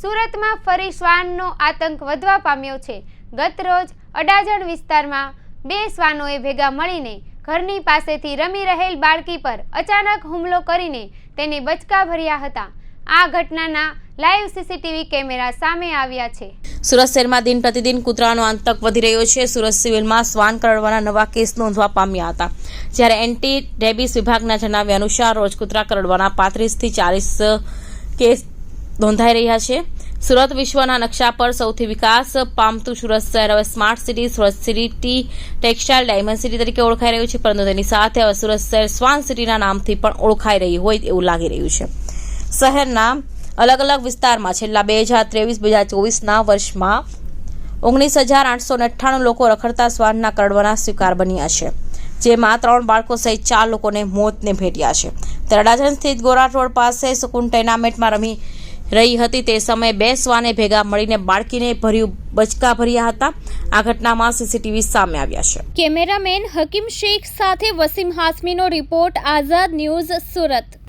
સુરતમાં ફરી શ્વાનનો આતંક વધવા પામ્યો છે. ગત રોજ અડાજણ વિસ્તારમાં બે શ્વાનોએ ભેગા મળીને ઘરની પાસેથી રમી રહેલ બાળકી પર અચાનક હુમલો કરીને તેને બચકા ભર્યા હતા. આ ઘટનાના લાઈવ સીસીટીવી કેમેરા સામે આવ્યા છે. સુરત શહેરમાં દિન પ્રતિદિન કૂતરાનો આતંક વધી રહ્યો છે. સુરત સિવિલમાં શ્વાન કરડવાના નવા કેસ નોંધવા પામ્યા હતા. જ્યારે એન્ટી ડેબિસ વિભાગના જણાવ્યા અનુસાર રોજ કૂતરા કરડવાના પાંત્રીસથી ચાલીસ કેસ નોંધાઈ રહ્યા છે. સુરત વિશ્વના નકશા પર સૌથી વિકાસ પામતું સુરત શહેર. હવે smart city, Surat city textile diamond city તરીકે ઓળખાઈ રહ્યું છે, પરંતુ તેની સાથે હવે સુરત શહેર સ્વાન સિટીના નામથી પણ ઓળખાઈ રહ્યું હોય એવું લાગી રહ્યું છે. શહેરના અલગ અલગ વિસ્તારમાં છેલ્લા બે હજાર ત્રેવીસ, બે હજાર ચોવીસના વર્ષમાં ઓગણીસ હજાર આઠસો અઠ્ઠાણું લોકો રખડતા શ્વાનના કરડવાના શિકાર બન્યા છે, જેમાં ત્રણ બાળકો સહિત ચાર લોકોને મોતને ભેટ્યા છે. ત્યારે સ્થિત ગોરા રોડ પાસે સુકુન ટેનામેન્ટમાં રમી રહી હતી તે સમયે બે શ્વાને ભેગા મળીને બાળકીને ભર્યું, બચકા ભર્યા હતા. આ ઘટનામાં સીસીટીવી સામે આવ્યા છે. કેમેરામેન હકીમ શેખ સાથે વસીમ હાસમીનો રિપોર્ટ, આઝાદ ન્યૂઝ સુરત.